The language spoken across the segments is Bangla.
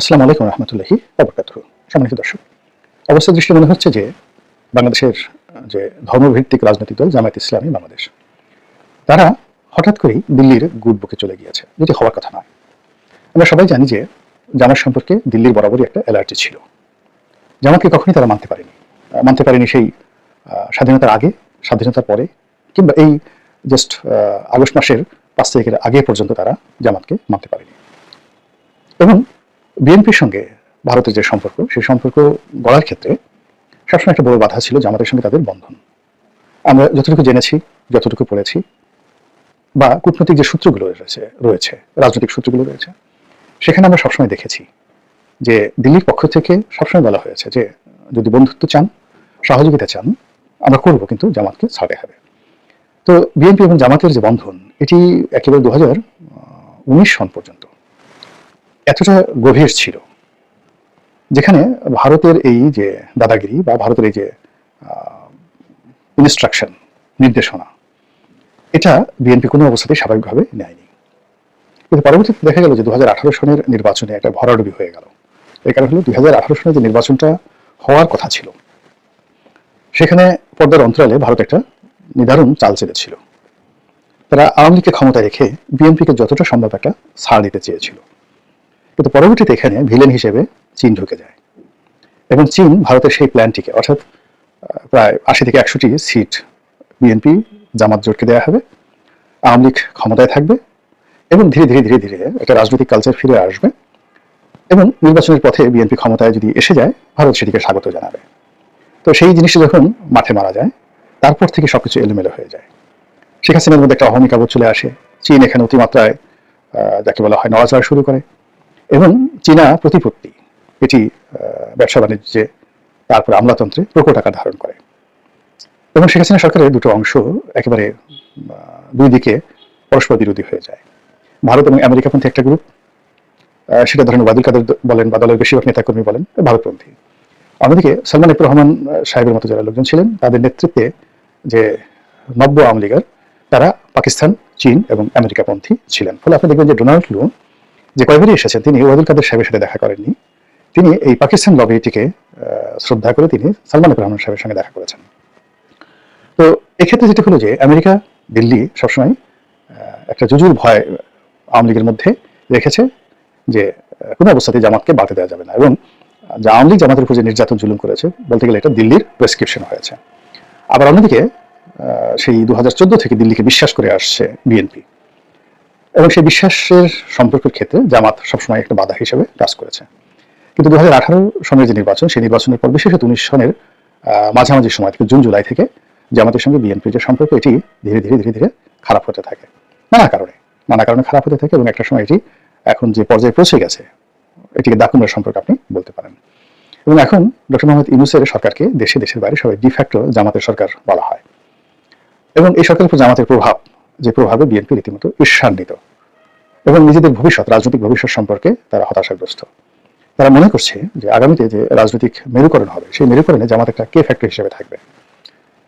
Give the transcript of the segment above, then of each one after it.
আসসালামু আলাইকুম রহমতুল্লাহি আবরকাত সম্মানিত দর্শক, অবস্থা দৃষ্টি মনে হচ্ছে যে বাংলাদেশের যে ধর্মভিত্তিক রাজনৈতিক দল জামায়াত ইসলামী বাংলাদেশ, তারা হঠাৎ করেই দিল্লির গুড বুকে চলে গিয়েছে, যেটি হওয়ার কথা নয়। আমরা সবাই জানি যে জামাত সম্পর্কে দিল্লির বরাবরই একটা অ্যালার্জি ছিল, জামাতকে কখনই তারা মানতে পারেনি মানতে পারেনি সেই স্বাধীনতার আগে, স্বাধীনতার পরে, কিংবা এই জাস্ট আগস্ট মাসের পাঁচ তারিখের আগে পর্যন্ত তারা জামাতকে মানতে পারেনি। এবং বিএনপির সঙ্গে ভারতের যে সম্পর্ক, সেই সম্পর্ক গড়ার ক্ষেত্রে সবসময় একটা বড় বাধা ছিল জামাতের সঙ্গে তাদের বন্ধন। আমরা যতটুকু জেনেছি, যতটুকু পড়েছি, বা কূটনৈতিক যে সূত্রগুলো রয়েছে রয়েছে, রাজনৈতিক সূত্রগুলো রয়েছে, সেখানে আমরা সবসময় দেখেছি যে দিল্লির পক্ষ থেকে সবসময় বলা হয়েছে যে, যদি বন্ধুত্ব চান, সহযোগিতা চান, আমরা করব কিন্তু জামাতকে ছাড়ে হবে তো বিএনপি এবং জামাতের যে বন্ধন, এটি একেবারে দু হাজার উনিশ সন পর্যন্ত এতটা গভীর ছিল, যেখানে ভারতের এই যে দাদাগিরি বা ভারতের এই যে ইনস্ট্রাকশন নির্দেশনা, এটা বিএনপি কোনো অবস্থাতেই স্বাভাবিকভাবে নেয়নি। কিন্তু পরবর্তীতে দেখা গেল যে দু হাজার আঠারো সনের নির্বাচনে একটা ভরাডুবি হয়ে গেল। এই কারণ হলো দুই সনের যে নির্বাচনটা হওয়ার কথা ছিল, সেখানে পর্দার অন্তরালে ভারত একটা নিদারুণ চাল চেলেছিল তারা আওয়ামী লীগকে ক্ষমতায় রেখে বিএনপিকে যতটা সম্ভব একটা ছাড় দিতে চেয়েছিল। কিন্তু পরবর্তীতে এখানে ভিলেন হিসেবে চীন ঢুকে যায়। এবং চীন ভারতের সেই প্ল্যানটিকে অর্থাৎ প্রায় আশি থেকে একশোটি সিট বিএনপি জামাত জোটকে দেওয়া হবে, আওয়ামী লীগ ক্ষমতায় থাকবে, এবং ধীরে ধীরে ধীরে ধীরে একটা রাজনৈতিক কালচার ফিরে আসবে, এবং নির্বাচনের পথে বিএনপি ক্ষমতায় যদি এসে যায়, ভারত সেটিকে স্বাগত জানাবে। তো সেই জিনিসটা যখন মাঠে মারা যায়, তারপর থেকে সবকিছু এলোমেলো হয়ে যায়। শেখ হাসিনার মধ্যে একটা অহমিকাবোধ চলে আসে। চীন এখানে অতিমাত্রায় যাকে বলা হয় নড়াচড়া শুরু করে। এবং চীনা প্রতিপত্তি, এটি ব্যবসা বাণিজ্যে তারপরে আমলাতন্ত্রে প্রকট আকার ধারণ করে। এবং শেখ হাসিনা সরকারের দুটো অংশ একেবারে দুই দিকে পরস্পর বিরোধী হয়ে যায়। ভারত এবং আমেরিকাপন্থী একটা গ্রুপ সেটা ধরেন ওয়াদুল কাদের বলেন বা দলের বেশিরভাগ নেতাকর্মী বলেন ভারতপন্থী। অন্যদিকে সালমান ইফর রহমান সাহেবের মতো যারা লোকজন ছিলেন, তাদের নেতৃত্বে যে নব্য আওয়ামী লীগের, তারা পাকিস্তান, চীন এবং আমেরিকাপন্থী ছিলেন। ফলে আপনি দেখবেন যে ডোনাল্ড লু যে কয়েকবারই এসেছেন তিনি ওয়াদুল কাদের সাহেবের সাথে দেখা করেননি। তিনি এই পাকিস্তান লবিটিকে শ্রদ্ধা করে তিনি সালমান ইফর রহমান সাহেবের সঙ্গে দেখা করেছেন। তো এক্ষেত্রে যেটা হলো যে, আমেরিকা, দিল্লি সবসময় একটা জুজুর ভয় আওয়ামী লীগের মধ্যে রেখেছে যে কোনো অবস্থাতেই জামাতকে বাড়তে দেওয়া যাবে না এবং যে আওয়ামী লীগ জামাতের উপর যে নির্যাতন জুলুম করেছে, বলতে গেলে এটা দিল্লির প্রেসক্রিপশন হয়েছে। আবার অন্যদিকে সেই দু হাজার চোদ্দ থেকে দিল্লিকে বিশ্বাস করে আসছে বিএনপি। এবং সেই বিশ্বাসের সম্পর্কের ক্ষেত্রে জামাত সবসময় একটা বাধা হিসেবে কাজ করেছে। কিন্তু দু হাজার আঠারো সনের যে নির্বাচন, সেই নির্বাচনের পর বিশেষত উনিশ সনের মাঝামাঝি সময় থেকে, জুন, জুলাই থেকে জামাতের সঙ্গে বিএনপির যে সম্পর্ক, এটি ধীরে ধীরে ধীরে ধীরে খারাপ হতে থাকে। নানা কারণে নানা কারণে খারাপ হতে থাকে এবং একটা সময় এটি এখন যে পর্যায়ে পৌঁছে গেছে, এটিকে দাকুমের সম্পর্ক আপনি বলতে পারেন। এবং এখন ডক্টর মোহাম্মদ ইউনুসের সরকারকে দেশে, দেশের বাইরে সবাই ডিফ্যাক্টো জামাতের সরকার বলা হয়। এবং এই সরকারের উপর জামাতের প্রভাব যে প্রভাবে বিএনপি রীতিমতো ঈর্ষান্বিত এবং নিজেদের ভবিষ্যৎ, রাজনৈতিক ভবিষ্যৎ সম্পর্কে তারা হতাশাগ্রস্ত। তারা মনে করছে যে আগামীতে যে রাজনৈতিক মেরুকরণ হবে, সেই মেরুকরণে জামাত একটা কে ফ্যাক্টর হিসেবে থাকবে।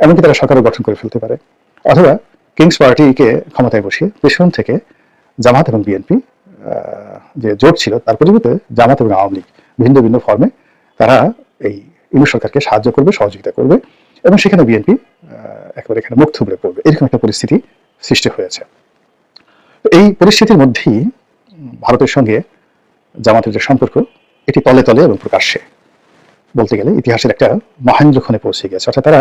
এমনকি তারা সরকারও গঠন করে ফেলতে পারে। অথবা কিংস পার্টিকে ক্ষমতায় বসিয়ে পেছন থেকে জামাত এবং বিএনপি যে জোট ছিল, তার পরিবর্তে জামাত এবং আওয়ামী লীগ ভিন্ন ভিন্ন ফর্মে তারা এই ইউনিট সরকারকে সাহায্য করবে, সহযোগিতা করবে এবং সেখানে বিএনপি একেবারে এখানে মুখ থুবড়ে পড়বে। এরকম একটা পরিস্থিতি সৃষ্টি হয়েছে। এই পরিস্থিতির মধ্যেই ভারতের সঙ্গে জামাতের যে সম্পর্ক, এটি তলে তলে এবং প্রকাশ্যে। বলতে গেলে ইতিহাসের একটা মহেন্দ্রক্ষণে পৌঁছে গেছে, অর্থাৎ তারা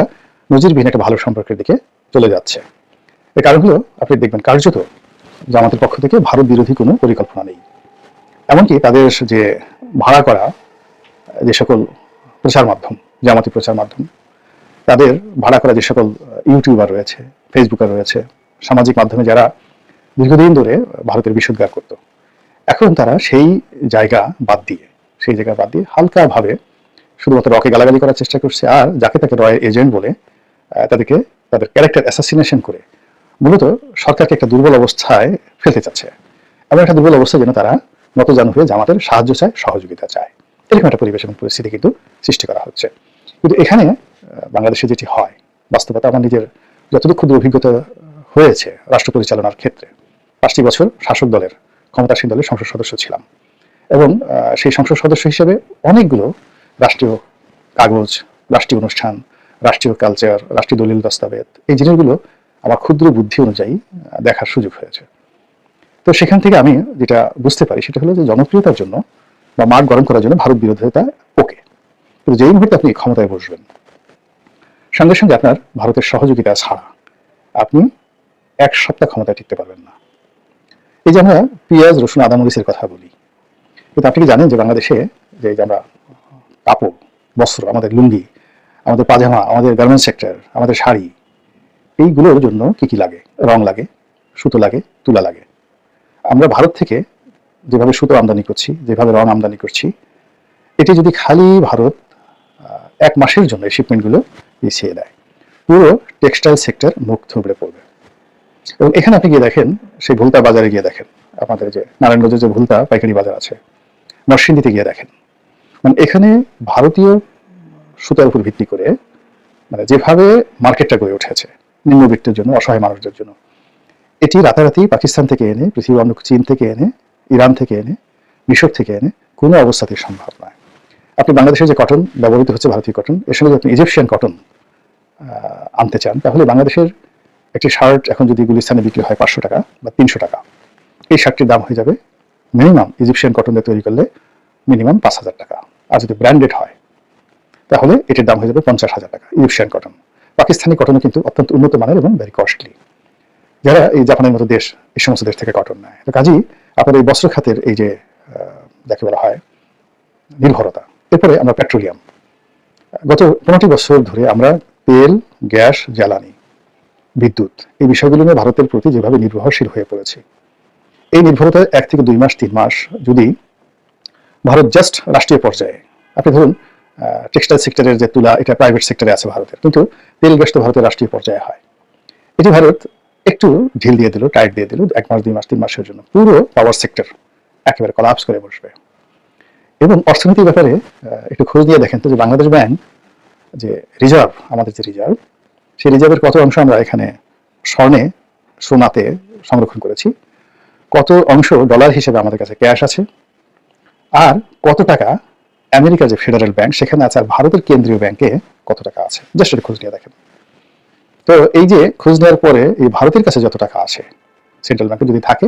নজিরবিহীন একটা ভালো সম্পর্কের দিকে চলে যাচ্ছে। এর কারণ হলো, আপনি দেখবেন কার্যত জামাতের পক্ষ থেকে ভারত বিরোধী কোনো পরিকল্পনা নেই। এমনকি তাদের যে ভাড়া করা যে সকল প্রচার মাধ্যম, জামাতি প্রচার মাধ্যম, তাদের ভাড়া করা যে সকল ইউটিউবার রয়েছে, ফেসবুকার রয়েছে সামাজিক মাধ্যমে যারা দীর্ঘদিন ধরে ভারতের বিশুদ্ধার করত, এখন তারা সেই জায়গা বাদ দিয়ে, সেই জায়গা বাদ দিয়ে হালকাভাবে শুধুমাত্র রকে গালাগালি করার চেষ্টা করছে আর যাকে তাকে রয়ের এজেন্ট বলে তাদেরকে তাদের ক্যারেক্টার অ্যাসাসিনেশন করে মূলত সরকারকে একটা দুর্বল অবস্থায় ফেলতে চাচ্ছে। এমন একটা দুর্বল অবস্থায় যেন তারা নতজানু হয়ে জামাতের সাহায্য চায়, সহযোগিতা চায়। এরকম একটা পরিবেশ এবং পরিস্থিতি কিন্তু সৃষ্টি করা হচ্ছে। কিন্তু এখানে বাংলাদেশে যেটি হয়, বাস্তবতা আমার নিজের যতটুকু ক্ষুদ্র অভিজ্ঞতা হয়েছে রাষ্ট্র পরিচালনার ক্ষেত্রে। পাঁচটি বছর শাসক দলের ক্ষমতাসীন দলের সংসদ সদস্য ছিলাম এবং সেই সংসদ সদস্য হিসেবে অনেকগুলো রাষ্ট্রীয় কাগজ, রাষ্ট্রীয় অনুষ্ঠান, রাষ্ট্রীয় কালচার রাষ্ট্রীয় দলিল দস্তাবেজ, এই জিনিসগুলো আমার ক্ষুদ্র বুদ্ধি অনুযায়ী দেখার সুযোগ হয়েছে। তো সেখান থেকে আমি যেটা বুঝতে পারি সেটা হলো যে জনপ্রিয়তার জন্য বা মাঠ গরম করার জন্য ভারত বিরোধিতা ওকে। কিন্তু যেই মুহূর্তে আপনি ক্ষমতায় বসবেন, সঙ্গে সঙ্গে আপনার ভারতের সহযোগিতা ছাড়া আপনি এক সপ্তাহ ক্ষমতায় টিকতে পারবেন না। এই যে আমরা পেঁয়াজ, রসুন, আদা মরিচের কথা বলি, কিন্তু আপনি কি জানেন যে বাংলাদেশে যে আমরা কাপড়, বস্ত্র, আমাদের লুঙ্গি, আমাদের পাজামা, আমাদের গার্মেন্টস সেক্টর আমাদের শাড়ি, এইগুলোর জন্য কি কি লাগে? রং লাগে, সুতো লাগে, তুলা লাগে। আমরা ভারত থেকে যেভাবে সুতো আমদানি করছি, যেভাবে রং আমদানি করছি, এটি যদি খালি ভারত এক মাসের জন্য এই শিপমেন্টগুলো পিছিয়ে দেয়, পুরো টেক্সটাইল সেক্টর মুখ থুবড়ে পড়বে। এবং এখানে আপনি গিয়ে দেখেন, সেই ভুলতা বাজারে গিয়ে দেখেন। আপনাদের যে নারায়ণগঞ্জের যে ভুলতা পাইকারি বাজার আছে, নরসিংদীতে গিয়ে দেখেন। মানে এখানে ভারতীয় সুতার উপর ভিত্তি করে মানে যেভাবে মার্কেটটা গড়ে উঠেছে নিম্নবিত্তের জন্য, অসহায় মানুষদের জন্য, এটি রাতারাতি পাকিস্তান থেকে এনে পৃথিবীর অন্য চীন থেকে এনে, ইরান থেকে এনে, মিশর থেকে এনে, কোনো অবস্থাতেই সম্ভব নয়। আপনি বাংলাদেশের যে কটন ব্যবহৃত হচ্ছে ভারতীয় কটন, এর সঙ্গে আপনি ইজিপশিয়ান কটন আনতে চান, তাহলে বাংলাদেশের একটি শার্ট এখন যদি গুলিস্তানে বিক্রি হয় পাঁচশো টাকা বা তিনশো টাকা, এই শার্টটির দাম হয়ে যাবে মিনিমাম ইজিপশিয়ান কটন দিয়ে তৈরি করলে মিনিমাম পাঁচ হাজার টাকা। আর যদি ব্র্যান্ডেড হয়, তাহলে এটির দাম হয়ে যাবে পঞ্চাশ হাজার টাকা ইজিপশিয়ান কটন পাকিস্তানি কটনও কিন্তু অত্যন্ত উন্নত মানের এবং ভেরি কস্টলি যারা এই জাপানের মতো দেশ, এই সমস্ত দেশ থেকে কটন নেয়। তো কাজেই আপনার এই বস্ত্র খাতের এই যে যাকে বলা হয় নির্ভরতা, এরপরে আমরা পেট্রোলিয়াম গত পনেরোটি বছর ধরে আমরা তেল, গ্যাস, জ্বালানি বিদ্যুৎ। এই বিষয়গুলো নিয়ে ভারতের প্রতি যেভাবে নির্ভরশীল হয়ে পড়েছে। এই নির্ভরতা এক থেকে দুই মাস, তিন মাস যদি ভারত জাস্ট রাষ্ট্রীয় পর্যায়ে, আপনি ধরুন টেক্সটাইল সেক্টরের যে তুলা, এটা প্রাইভেট সেক্টরে আছে ভারতের, কিন্তু তেল, গ্যাস তো ভারতের রাষ্ট্রীয় পর্যায়ে হয়। এটি ভারত একটু ঢিল দিয়ে দিল টাইট দিয়ে দিল, এক মাস, দুই মাস, তিন মাসের জন্য। পুরো পাওয়ার সেক্টর একেবারে কলাপস করে বসবে। এবং অর্থনীতির ব্যাপারে একটু খোঁজ দিয়ে দেখেন তো যে বাংলাদেশ ব্যাংক যে রিজার্ভ আমাদের যে রিজার্ভ সেই রিজার্ভের কত অংশ আমরা এখানে স্বর্ণে, সোনাতে সংরক্ষণ করেছি? কত অংশ ডলার হিসেবে আমাদের কাছে ক্যাশ আছে? আর কত টাকা আমেরিকার যে ফেডারেল ব্যাংক, সেখানে আছে আর ভারতের কেন্দ্রীয় ব্যাংকে কত টাকা আছে? জাস্ট একটু খোঁজ নিয়ে দেখেন। তো এই যে খোঁজ নেওয়ার পরে এই ভারতের কাছে যত টাকা আছে, সেন্ট্রাল ব্যাংকে যদি থাকে,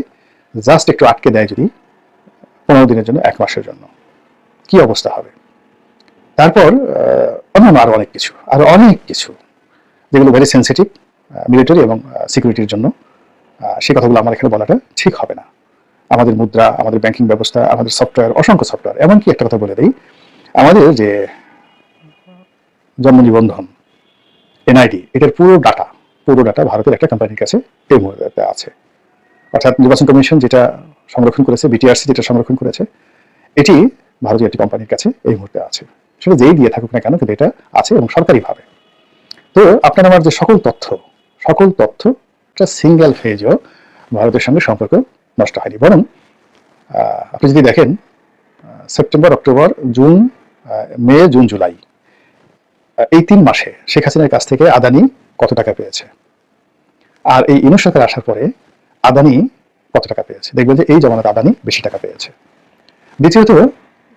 জাস্ট একটু আটকে দেয় যদি পনেরো দিনের জন্য, এক মাসের জন্য। কি অবস্থা হবে? তারপর অন্যান্য আরও অনেক কিছু, আরও অনেক কিছু। যেগুলো ভেরি সেন্সিটিভ মিলিটারি এবং সিকিউরিটির জন্য সেই কথাগুলো আমার এখানে বলাটা ঠিক হবে না। আমাদের মুদ্রা, আমাদের ব্যাংকিং ব্যবস্থা, আমাদের সফটওয়্যার অসংখ্য সফটওয়্যার এমনকি একটা কথা বলে দিই, আমাদের যে জন্ম নিবন্ধন, এনআইডি, এটার পুরো ডাটা পুরো ডাটা ভারতের একটা কোম্পানির কাছে এই মুহূর্তে আছে। অর্থাৎ নির্বাচন কমিশন যেটা সংরক্ষণ করেছে বিটিআরসি যেটা সংরক্ষণ করেছে, এটি ভারতীয় একটি কোম্পানির কাছে এই মুহূর্তে আছে। সেটা যেই দিয়ে থাকুক না কেন, কিন্তু এটা আছে এবং সরকারিভাবে। তো আপনার আমার যে সকল তথ্য সকল তথ্য একটা সিঙ্গেল ফেজও ভারতের সঙ্গে সম্পর্ক নষ্ট হয়নি। বরং আপনি যদি দেখেন September October June May June July এই তিন মাসে শেখ হাসিনার কাছ থেকে আদানি কত টাকা পেয়েছে? আর এই ইনু সরকার আসার পরে আদানি কত টাকা পেয়েছে? দেখবেন যে এই জমানাতে আদানি বেশি টাকা পেয়েছে। দ্বিতীয়ত,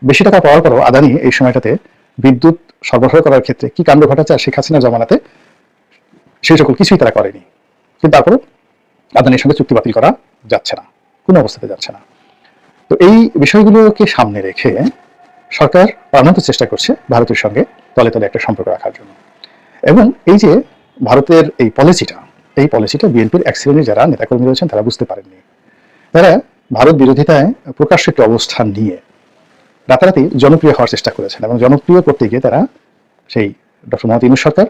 বেশি টাকা পাওয়ার পরও আদানি এই সময়টাতে বিদ্যুৎ সরবরাহ করার ক্ষেত্রে কি কাণ্ড ঘটাচ্ছে আর শেখ হাসিনার জমানাতে? সেই সকল কিছুই তারা করেনি। কিন্তু তারপরও আদানির সঙ্গে চুক্তি বাতিল করা যাচ্ছে না, কোনো অবস্থাতে যাচ্ছে না। তো এই বিষয়গুলোকে সামনে রেখে সরকার প্রাণান্ত চেষ্টা করছে ভারতের সঙ্গে তলে তলে একটা সম্পর্ক রাখার জন্য। এবং এই যে ভারতের এই পলিসিটা এই পলিসিটা বিএনপির এক শ্রেণির যারা নেতাকর্মী রয়েছেন তারা বুঝতে পারেননি। তারা ভারত বিরোধিতায় প্রকাশ্যে একটি অবস্থান নিয়ে রাতারাতি জনপ্রিয় হওয়ার চেষ্টা করেছেন এবং জনপ্রিয় করতে গিয়ে তারা সেই ডক্টর মোহাম্মদ ইনুস সরকার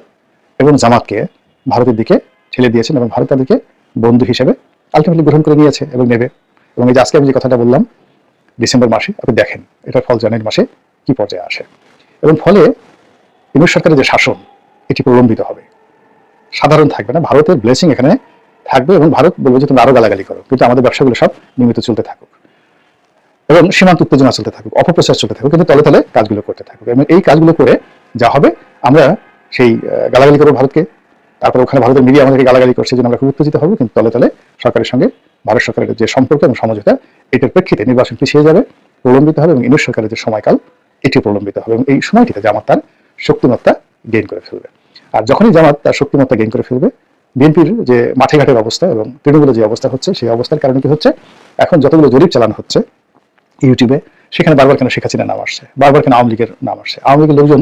এবং জামাতকে ভারতের দিকে ঠেলে দিয়েছেন এবং ভারত তাদেরকে বন্ধু হিসেবে আলটিমেটলি গ্রহণ করে নিয়েছে এবং নেবে। এবং এই যে আজকে আমি যে কথাটা বললাম, ডিসেম্বর মাসে, আপনি দেখেন এটার ফল জানুয়ারি মাসে কি পর্যায়ে আসে। এবং ফলে ইনুস সরকারের যে শাসন, এটি প্রলম্বিত হবে। সাধারণ থাকবে না, ভারতের ব্লেসিং এখানে থাকবে এবং ভারত বলবে যে তুমি আরও গালাগালি করো। কিন্তু আমাদের ব্যবসাগুলো সব নিয়মিত চলতে থাকুক। এবং সীমান্ত উত্তেজনা চলতে থাকুক, অপপ্রচার চলতে থাকুক, কিন্তু তলে তলে কাজগুলো করতে থাকুক। এবং এই কাজগুলো করে যা হবে, আমরা সেই গালাগালি করব ভারতকে। তারপর ওখানে ভারতের মিডিয়া আমাদেরকে গালাগালি করছে যে আমরা খুব উত্তেজিত হব, কিন্তু তলে তলে সরকারের সঙ্গে, ভারত সরকারের যে সম্পর্ক এবং সমঝোতা, এটার প্রেক্ষিতে নির্বাচন পিছিয়ে যাবে, প্রলম্বিত হবে এবং ইনুস সরকারের যে সময়কাল এটি প্রলম্বিত হবে এবং এই সময়টিতে জামাত তার শক্তিমত্তা গেইন করে ফেলবে। আর যখনই জামাত তার শক্তিমত্তা গেইন করে ফেলবে, বিএনপির যে মাঠে ঘাটের অবস্থা এবং তৃণমূলের যে অবস্থা হচ্ছে, সেই অবস্থার কারণে কি হচ্ছে? এখন যতগুলো জরিপ চালানো হচ্ছে ইউটিউবে, সেখানে বারবার কেন শেখ হাসিনার নাম আসছে? বারবার কেন আওয়ামী লীগের নাম আসছে? আওয়ামী লীগের লোকজন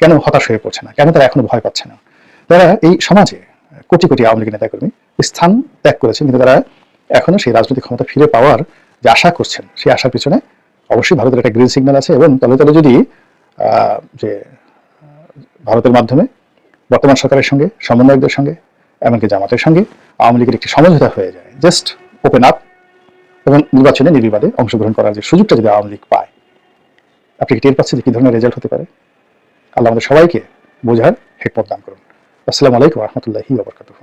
কেন হতাশ হয়ে পড়ছে না? কেন তারা এখনও ভয় পাচ্ছে না? তারা এই সমাজে কোটি কোটি আওয়ামী লীগের নেতাকর্মী স্থান ত্যাগ করেছেন, কিন্তু তারা এখনও সেই রাজনৈতিক ক্ষমতা ফিরে পাওয়ার যে আশা করছেন, সেই আশার পিছনে অবশ্যই ভারতের একটা গ্রিন সিগন্যাল আছে এবং তলে তলে যদি যে ভারতের মাধ্যমে বর্তমান সরকারের সঙ্গে, সমন্বয়কদের সঙ্গে, এমনকি জামাতের সঙ্গে আওয়ামী লীগের একটি সমঝোতা হয়ে যায় জাস্ট ওপেন আপ এবং নির্বাচনে নির্বিবাদে অংশগ্রহণ করার যে সুযোগটা যদি আওয়ামী লীগ পায়, আপনি টের পাচ্ছেন যে কি ধরনের রেজাল্ট হতে পারে? আল্লাহ আমাদের সবাইকে বোঝার হেকমত দান করুন। আসসালামু আলাইকুম রহমতুল্লাহি ওবরকাতুহ